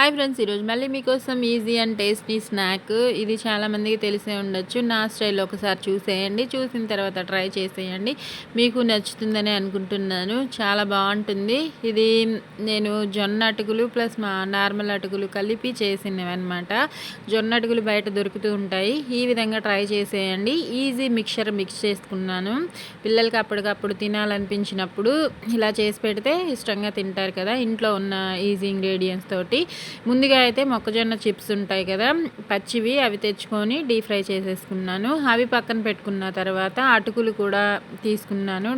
Hi friends ఈరోజు మళ్ళీ మీకోసం ఈజీ అండ్ టేస్టీ స్నాక్. ఇది చాలామందికి తెలిసే ఉండొచ్చు. నా స్టైల్లో ఒకసారి చూసేయండి. చూసిన తర్వాత ట్రై చేసేయండి. మీకు నచ్చుతుందని అనుకుంటున్నాను. చాలా బాగుంటుంది. ఇది నేను జొన్న అటుకులు ప్లస్ మా నార్మల్ అటుకులు కలిపి చేసినవన్నమాట. జొన్న అటుకులు బయట దొరుకుతూ ఉంటాయి. ఈ విధంగా ట్రై చేసేయండి. ఈజీ మిక్చర్ మిక్స్ చేసుకున్నాను. పిల్లలకి అప్పటికప్పుడు తినాలనిపించినప్పుడు ఇలా చేసి పెడితే ఇష్టంగా తింటారు కదా. ఇంట్లో ఉన్న ఈజీ ఇంగ్రీడియంట్స్ తోటి ముందుగా అయితే మొక్కజొన్న చిప్స్ ఉంటాయి కదా పచ్చివి అవి తెచ్చుకొని డీప్ ఫ్రై చేసేసుకున్నాను. అవి పక్కన పెట్టుకున్న తర్వాత అటుకులు కూడా తీసుకున్నాను.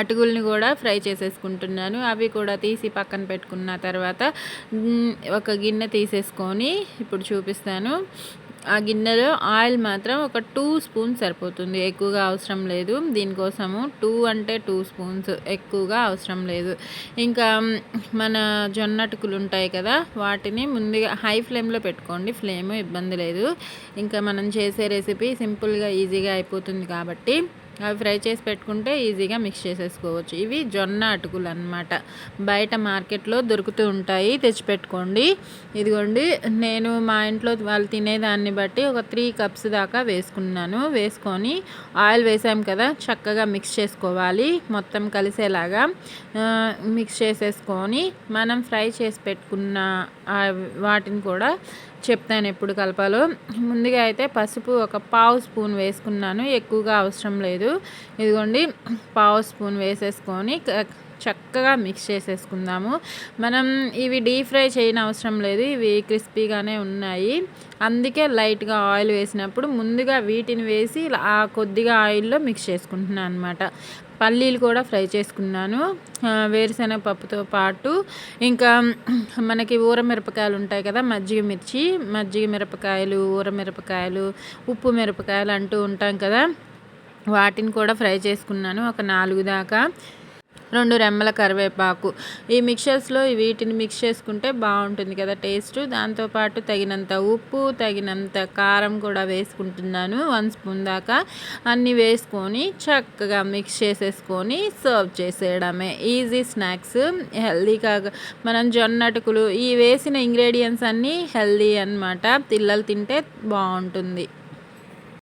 అటుకుల్ని కూడా ఫ్రై చేసేసుకుంటున్నాను. అవి కూడా తీసి పక్కన పెట్టుకున్న తర్వాత ఒక గిన్నె తీసేసుకొని ఇప్పుడు చూపిస్తాను. ఆ గిన్నెలో ఆయిల్ మాత్రం ఒక టూ స్పూన్స్ సరిపోతుంది. ఎక్కువగా అవసరం లేదు. దీనికోసము టూ అంటే టూ స్పూన్స్ ఎక్కువగా అవసరం లేదు. ఇంకా మన జొన్నటుకులు ఉంటాయి కదా వాటిని ముందుగా హై ఫ్లేమ్లో పెట్టుకోండి. ఫ్లేమ్ ఇబ్బంది లేదు. ఇంకా మనం చేసే రెసిపీ సింపుల్గా ఈజీగా అయిపోతుంది కాబట్టి అవి ఫ్రై చేసి పెట్టుకుంటే ఈజీగా మిక్స్ చేసేసుకోవచ్చు. ఇవి జొన్న అటుకులు అనమాట బయట మార్కెట్లో దొరుకుతూ ఉంటాయి. తెచ్చిపెట్టుకోండి. ఇదిగోండి నేను మా ఇంట్లో వాళ్ళు తినేదాన్ని బట్టి ఒక త్రీ కప్స్ దాకా వేసుకున్నాను. వేసుకొని ఆయిల్ వేసాం కదా చక్కగా మిక్స్ చేసుకోవాలి. మొత్తం కలిసేలాగా మిక్స్ చేసేసుకొని మనం ఫ్రై చేసి పెట్టుకున్న వాటిని కూడా చెప్తాను ఎప్పుడు కలపాలో. ముందుగా అయితే పసుపు ఒక పావు స్పూన్ వేసుకున్నాను. ఎక్కువగా అవసరం లేదు. ఇదిగోండి పావు స్పూన్ వేసేసుకొని చక్కగా మిక్స్ చేసేసుకుందాము. మనం ఇవి డీప్ ఫ్రై చేయని అవసరం లేదు ఇవి క్రిస్పీగానే ఉన్నాయి. అందుకే లైట్గా ఆయిల్ వేసినప్పుడు ముందుగా వీటిని వేసి ఆ కొద్దిగా ఆయిల్లో మిక్స్ చేసుకుంటున్నాను అనమాట పల్లీలు కూడా ఫ్రై చేసుకున్నాను. వేరుశెనగ పప్పుతో పాటు ఇంకా మనకి ఊర మిరపకాయలు ఉంటాయి కదా మజ్జిగ మిర్చి మజ్జిగ మిరపకాయలు ఊర మిరపకాయలు ఉప్పు మిరపకాయలు అంటూ ఉంటాం కదా. వాటిని కూడా ఫ్రై చేసుకున్నాను. ఒక నాలుగు దాకా రెండు రెమ్మల కరివేపాకు. ఈ మిక్చర్స్లో వీటిని మిక్స్ చేసుకుంటే బాగుంటుంది కదా టేస్ట్. దాంతోపాటు తగినంత ఉప్పు తగినంత కారం కూడా వేసుకుంటున్నాను. వన్ స్పూన్ దాకా అన్నీ వేసుకొని చక్కగా మిక్స్ చేసేసుకొని సర్వ్ చేసేయడమే. ఈజీ స్నాక్స్ హెల్దీగా మనం జొన్నటుకులు ఈ వేసిన ఇంగ్రీడియంట్స్ అన్నీ హెల్దీ అనమాట పిల్లలు తింటే బాగుంటుంది.